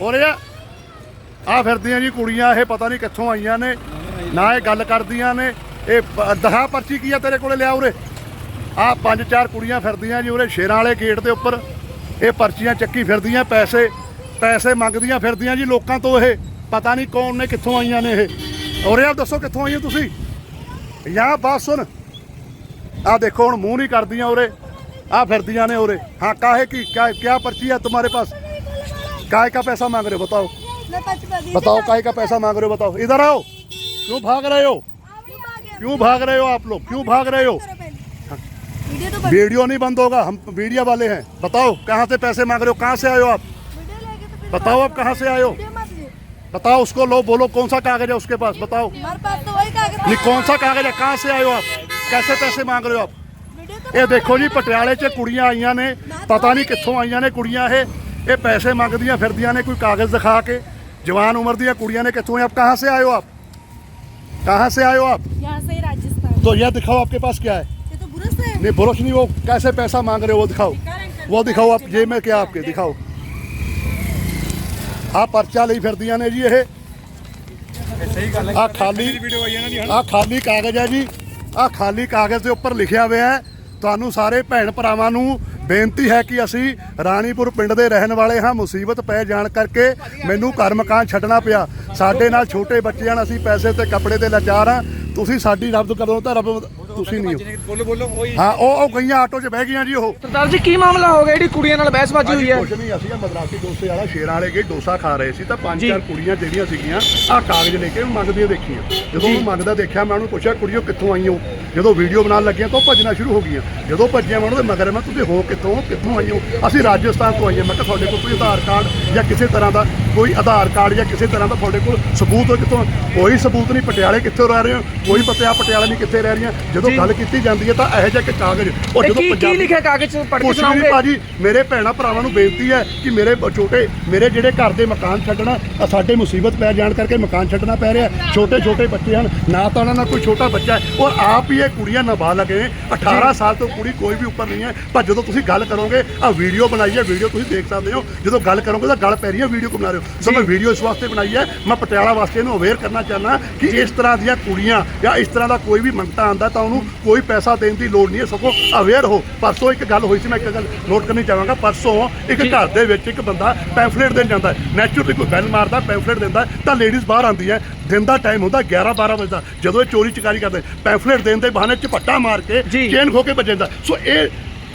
ਔਰ ਇਹ ਆ। ਫਿਰਦੀਆਂ ਜੀ ਕੁੜੀਆਂ, ਇਹ ਪਤਾ ਨਹੀਂ ਕਿੱਥੋਂ ਆਈਆਂ ਨੇ, ਨਾ ਇਹ ਗੱਲ ਕਰਦੀਆਂ ਨੇ। ਇਹ ਦਹਾ ਪਰਚੀ ਕੀ ਆ ਤੇਰੇ ਕੋਲੇ ਲਿਆ ਉਰੇ? ਆ ਪੰਜ ਚਾਰ ਕੁੜੀਆਂ ਫਿਰਦੀਆਂ ਜੀ ਉਰੇ ਸ਼ੇਰਾਂ ਵਾਲੇ ਗੇਟ ਦੇ ਉੱਪਰ। ਇਹ ਪਰਚੀਆਂ ਚੱਕੀ ਫਿਰਦੀਆਂ, ਪੈਸੇ ਪੈਸੇ ਮੰਗਦੀਆਂ ਫਿਰਦੀਆਂ ਜੀ ਲੋਕਾਂ ਤੋਂ ਇਹ। ਪਤਾ ਨਹੀਂ ਕੌਣ ਨੇ, ਕਿੱਥੋਂ ਆਈਆਂ ਨੇ ਇਹ। ਉਰੇ ਇਹ ਦੱਸੋ ਕਿੱਥੋਂ ਆਈਆਂ ਤੁਸੀਂ? ਯਾ ਬਾਤ ਸੁਣ। ਆ ਦੇਖੋ, ਹੁਣ ਮੂੰਹ ਨਹੀਂ ਕਰਦੀਆਂ ਉਰੇ। ਆ ਫਿਰਦੀਆਂ ਨੇ ਉਰੇ। ਹਾਂ, ਕਾਹੇ ਕੀ ਕਿਆ ਕਿਆ ਪਰਚੀ ਆ ਤੁਹਾਡੇ ਪਾਸ? काय का पैसा मांग रहे हो? बताओ। बताओ काय का पैसा मांग रहे हो बताओ। इधर आओ। क्यों भाग रहे हो? क्यों भाग रहे हो आप लोग? क्यों भाग रहे हो? वीडियो नहीं बंद होगा हम मीडिया वाले हैं। बताओ कहाँ से पैसे मांग रहे हो? कहाँ से आयो आप? बताओ आप कहाँ से आयो हो? बताओ उसको लो बोलो कौन सा कागज़ है उसके पास बताओ। नहीं कौन सा कागज़ है? कहाँ से आयो आप? कैसे पैसे मांग रहे हो आप? ये देखो जी पटियाले च कुड़ियाँ आईया ने पता नहीं कितों आईया ने कुड़ियाँ है। ਇਹ ਇਹ ਪੈਸੇ ਮੰਗਦੀਆਂ ਫਿਰਦੀਆਂ ਨੇ ਕੋਈ ਕਾਗਜ਼ ਦਿਖਾ ਕੇ ਜਵਾਨ ਉਮਰ ਦੀਆਂ ਕੁੜੀਆਂ ਨੇ ਕਿੱਥੋਂ ਆਪ ਕਹਾਂ से आए हो आप कहाँ से आए हो आप यहाँ से ही राजस्थान तो यह दिखाओ आपके पास क्या है ये तो बुरस है नहीं बुरश नहीं वो कैसे पैसा मांग रहे हो वो दिखाओ वो दिखाओ आप जेब में क्या आपके दिखाओ ਆ ਪਰਚਾ ਲਈ ਫਿਰਦੀਆਂ ਨੇ ਜੀ ਇਹ ਆ ਖਾਲੀ ਆ ਖਾਲੀ ਕਾਗਜ਼ ਹੈ ਜੀ ਆ ਖਾਲੀ ਕਾਗਜ਼ ਦੇ ਉੱਪਰ ਲਿਖਿਆ ਹੋਇਆ ਹੈ ਤੁਹਾਨੂੰ ਸਾਰੇ ਭੈਣ ਭਰਾਵਾਂ ਨੂੰ ਬੇਨਤੀ ਹੈ ਕਿ ਅਸੀਂ ਰਾਣੀਪੁਰ ਪਿੰਡ ਦੇ ਰਹਿਣ ਵਾਲੇ ਹਾਂ। ਮੁਸੀਬਤ ਪੈ ਜਾਣ ਕਰਕੇ ਮੈਨੂੰ ਘਰ ਮਕਾਨ ਛੱਡਣਾ ਪਿਆ। ਸਾਡੇ ਨਾਲ ਛੋਟੇ ਬੱਚੇ ਹਨ, ਅਸੀਂ ਪੈਸੇ ਤੇ ਕੱਪੜੇ ਤੇ ਲਾਚਾਰ ਹਾਂ। ਤੁਸੀਂ ਸਾਡੀ ਰੱਬ ਕਰੋ ਤਾਂ ਰੱਬ ਤੁਸੀਂ ਨਹੀਂ ਹੋ। ਬੋਲੋ ਬੋਲੋ ਉਹੀ ਹਾਂ ਉਹ ਉਹ ਗਈਆਂ ਆਟੋ 'ਚ ਬਹਿ ਗਈਆਂ ਜੀ ਉਹ। ਸਰਦਾਰ ਜੀ ਕੀ ਮਾਮਲਾ ਹੋ ਗਿਆ? ਜਿਹੜੀ ਕੁੜੀਆਂ ਨਾਲ ਬਹਿਸਬਾਜ਼ੀ ਹੋਈ ਹੈ। ਕੁਛ ਨਹੀਂ ਅਸੀਂ ਆ ਮਦਰਾਸੀ ਡੋਸੇ ਵਾਲਾ ਸ਼ੇਰਾਂ ਵਾਲੇ ਗਏ ਡੋਸਾ ਖਾ ਰਹੇ ਸੀ। ਤਾਂ ਪੰਜ ਜੀ। ਚਾਰ ਕੁੜੀਆਂ ਜਿਹੜੀਆਂ ਸੀਗੀਆਂ ਆ ਕਾਗਜ਼ ਲੈ ਕੇ ਮੰਗਦੀਆਂ ਦੇਖੀਆਂ। ਜਦੋਂ ਉਹਨੂੰ ਮੰਗਦਾ ਦੇਖਿਆ ਮੈਂ ਉਹਨੂੰ ਪੁੱਛਿਆ ਕੁੜੀਓ ਕਿੱਥੋਂ ਆਈਆਂ? ਹੋ ਜਦੋਂ ਵੀਡੀਓ ਬਣਾਉਣ ਲੱਗੀਆਂ ਤਾਂ ਉਹ ਭੱਜਣਾ ਸ਼ੁਰੂ ਹੋ ਗਈਆਂ। ਜਦੋਂ ਭੱਜੀਆਂ ਮੈਂ ਉਹਨਾਂ ਦੇ ਮਗਰ ਮੈਂ ਤੁਸੀਂ ਹੋ ਕਿੱਥੋਂ? ਕਿੱਥੋਂ ਆਈਆਂ? ਹੋ ਅਸੀਂ ਰਾਜਸਥਾਨ ਤੋਂ ਆਈਆਂ। ਮੈਂ ਕਿਹਾ ਤੁਹਾਡੇ ਕੋਲ ਕੋਈ ਆਧਾਰ ਕਾਰਡ ਜਾਂ ਕਿਸੇ ਤਰ੍ਹਾਂ ਦਾ ਕੋਈ ਆਧਾਰ ਕਾਰਡ ਜਾਂ ਕਿਸੇ ਤਰ੍ਹਾਂ ਦਾ ਤੁਹਾਡੇ ਕੋਲ ਸਬੂਤ ਹੋ ਕਿੱਥੋਂ? ਕੋਈ ਸਬੂਤ ਨਹੀਂ ਪਟਿਆਲੇ ਕਿੱਥੋਂ ਰਹਿ ਰਹੇ ਹੋ? ਕੋਈ ਪਤਾ ਪਟਿਆਲਾ ਨਹੀਂ ਕਿੱਥੇ ਰਹਿ ਰਹੀਆਂ? ਜਦੋਂ ਜੀ। ਗੱਲ ਕੀਤੀ ਜਾਂਦੀ ਹੈ ਤਾਂ ਇਹੋ ਜਿਹਾ ਕਿ ਕਾਗਜ਼ ਉਹ ਇਹ ਕੀ ਕੀ ਲਿਖਿਆ ਕਾਗਜ਼ 'ਚ? ਪੜ੍ਹ ਕੇ ਕੁਛ ਵੀ ਨਹੀਂ ਸੁਣਾਓਗੇ? ਭਾਜੀ ਮੇਰੇ ਭੈਣਾ ਭਰਾਵਾਂ ਨੂੰ ਬੇਨਤੀ ਹੈ ਕਿ ਮੇਰੇ ਬ- ਛੋਟੇ ਮੇਰੇ ਜਿਹੜੇ ਘਰ ਦੇ ਮਕਾਨ ਛੱਡਣਾ ਆਹ ਸਾਡੇ ਮੁਸੀਬਤ ਪੈ ਜਾਣ ਕਰਕੇ ਮਕਾਨ ਛੱਡਣਾ ਪੈ ਰਿਹਾ। ਛੋਟੇ ਛੋਟੇ ਬੱਚੇ ਹਨ ਨਾ ਤਾਂ ਉਹਨਾਂ ਨਾਲ ਕੋਈ ਛੋਟਾ ਬੱਚਾ ਹੈ। ਔਰ ਆਪ ਹੀ ਇਹ ਕੁੜੀਆਂ ਨਾਬਾਲਗ ਨੇ। 18 ਸਾਲ ਤੋਂ ਕੁੜੀ ਕੋਈ ਵੀ ਉੱਪਰ ਨਹੀਂ ਹੈ। ਪਰ ਜਦੋਂ ਤੁਸੀਂ ਗੱਲ ਕਰੋਗੇ ਆ ਵੀਡੀਓ ਬਣਾਈ ਹੈ ਵੀਡੀਓ ਤੁਸੀਂ ਦੇਖ ਸਕਦੇ ਹੋ। ਜਦੋਂ ਗੱਲ ਕਰੋਗੇ ਤਾਂ ਗੱਲ ਪੈ ਰਹੀ ਹੈ ਵੀਡੀਓ ਬਣਾ ਰਹੇ ਹੋ। ਸੋ ਮੈਂ ਵੀਡੀਓ ਇਸ ਵਾਸਤੇ ਬਣਾਈ ਹੈ। ਮੈਂ ਪਟਿਆਲਾ ਵਾਸਤੇ ਇਹਨੂੰ ਅਵੇਅਰ ਕਰਨਾ ਚਾਹੁੰਦਾ ਕਿ ਇਸ ਤਰ੍ਹਾਂ ਦੀਆਂ ਕੁੜੀਆਂ ਜਾਂ ਇਸ ਤਰ੍ਹਾਂ ਦਾ ਕੋਈ ਵੀ ਮੰਗਤਾ ਆਂਦਾ ਤਾਂ ਉਹਨੂੰ ਕੋਈ ਪੈਸਾ ਦੇਣ ਦੀ ਲੋੜ ਨਹੀਂ ਹੈ ਸਗੋਂ ਅਵੇਅਰ ਹੋ। ਪਰਸੋਂ ਇੱਕ ਗੱਲ ਹੋਈ ਸੀ ਮੈਂ ਇੱਕ ਗੱਲ ਨੋਟ ਕਰਨੀ ਚਾਹਾਂਗਾ। ਪਰਸੋਂ ਇੱਕ ਘਰ ਦੇ ਵਿੱਚ ਇੱਕ ਬੰਦਾ ਪੈਂਫਲੇਟ ਦੇਣ ਜਾਂਦਾ ਨੈਚੁਰਲੀ ਕੋਈ ਬੈਲ ਮਾਰਦਾ ਪੈਂਫਲੇਟ ਦਿੰਦਾ ਤਾਂ ਲੇਡੀਜ਼ ਬਾਹਰ ਆਉਂਦੀ ਹੈ। ਦਿਨ ਦਾ ਟਾਈਮ ਹੁੰਦਾ 11 12 ਵਜੇ ਦਾ। ਜਦੋਂ ਇਹ ਚੋਰੀ ਚਕਾਰੀ ਕਰਦੇ ਪੈਂਫਲੇਟ ਦੇਣ ਦੇ ਬਹਾਨੇ ਝਪੱਟਾ ਮਾਰ ਕੇ। ਚੇਨ ਖੋ ਕੇ ਭੱਜਦਾ ਸੋ ਇਹ